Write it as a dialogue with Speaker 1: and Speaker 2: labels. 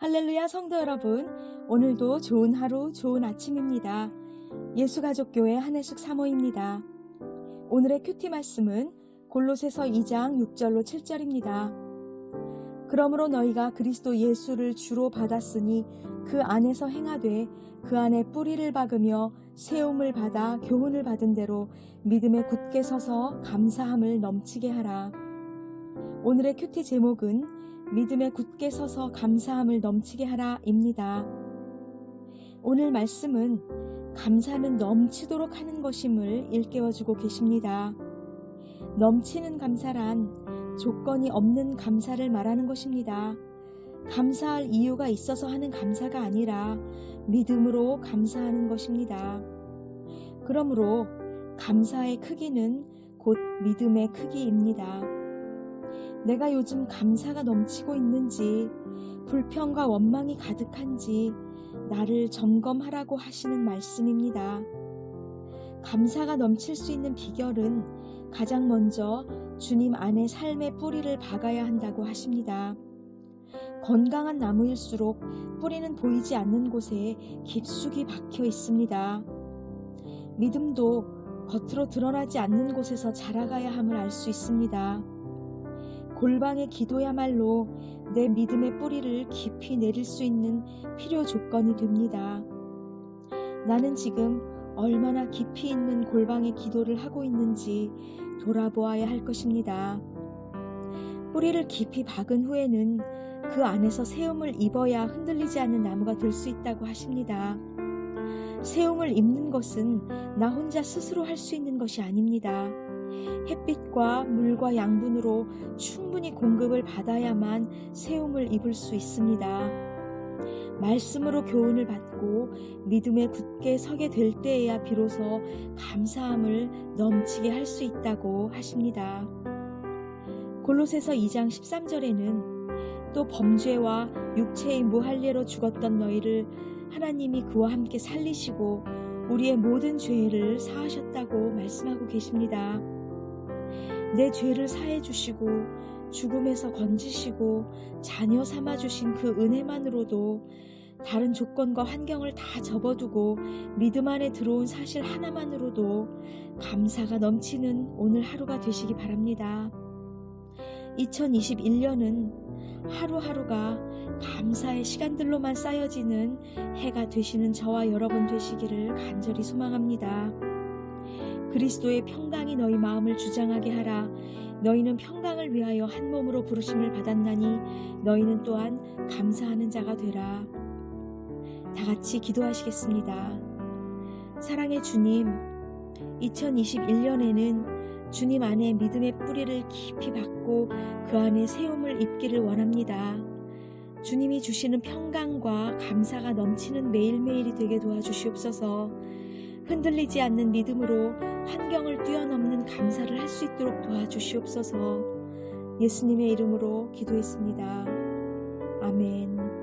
Speaker 1: 할렐루야 성도 여러분, 오늘도 좋은 하루, 좋은 아침입니다. 예수가족교회 한혜숙 사모입니다. 오늘의 큐티 말씀은 골로새서 2장 6절로 7절입니다. 그러므로 너희가 그리스도 예수를 주로 받았으니 그 안에서 행하되 그 안에 뿌리를 박으며 세움을 받아 교훈을 받은 대로 믿음에 굳게 서서 감사함을 넘치게 하라. 오늘의 큐티 제목은 믿음에 굳게 서서 감사함을 넘치게 하라입니다. 오늘 말씀은 감사는 넘치도록 하는 것임을 일깨워주고 계십니다. 넘치는 감사란 조건이 없는 감사를 말하는 것입니다. 감사할 이유가 있어서 하는 감사가 아니라 믿음으로 감사하는 것입니다. 그러므로 감사의 크기는 곧 믿음의 크기입니다. 내가 요즘 감사가 넘치고 있는지, 불평과 원망이 가득한지, 나를 점검하라고 하시는 말씀입니다. 감사가 넘칠 수 있는 비결은 가장 먼저 주님 안에 삶의 뿌리를 박아야 한다고 하십니다. 건강한 나무일수록 뿌리는 보이지 않는 곳에 깊숙이 박혀 있습니다. 믿음도 겉으로 드러나지 않는 곳에서 자라가야 함을 알 수 있습니다. 골방의 기도야말로 내 믿음의 뿌리를 깊이 내릴 수 있는 필요 조건이 됩니다. 나는 지금 얼마나 깊이 있는 골방의 기도를 하고 있는지 돌아보아야 할 것입니다. 뿌리를 깊이 박은 후에는 그 안에서 세움을 입어야 흔들리지 않는 나무가 될 수 있다고 하십니다. 세움을 입는 것은 나 혼자 스스로 할 수 있는 것이 아닙니다. 햇빛과 물과 양분으로 충분히 공급을 받아야만 세움을 입을 수 있습니다. 말씀으로 교훈을 받고 믿음에 굳게 서게 될 때에야 비로소 감사함을 넘치게 할 수 있다고 하십니다. 골로새서 2장 13절에는 또 범죄와 육체의 무할례로 죽었던 너희를 하나님이 그와 함께 살리시고 우리의 모든 죄를 사하셨다고 말씀하고 계십니다. 내 죄를 사해 주시고 죽음에서 건지시고 자녀 삼아 주신 그 은혜만으로도 다른 조건과 환경을 다 접어두고 믿음 안에 들어온 사실 하나만으로도 감사가 넘치는 오늘 하루가 되시기 바랍니다. 2021년은 하루하루가 감사의 시간들로만 쌓여지는 해가 되시는 저와 여러분 되시기를 간절히 소망합니다. 그리스도의 평강이 너희 마음을 주장하게 하라. 너희는 평강을 위하여 한 몸으로 부르심을 받았나니 너희는 또한 감사하는 자가 되라. 다 같이 기도하시겠습니다. 사랑의 주님, 2021년에는 주님 안에 믿음의 뿌리를 깊이 박고 그 안에 세움을 입기를 원합니다. 주님이 주시는 평강과 감사가 넘치는 매일매일이 되게 도와주시옵소서. 흔들리지 않는 믿음으로 환경을 뛰어넘는 감사를 할 수 있도록 도와주시옵소서. 예수님의 이름으로 기도했습니다. 아멘.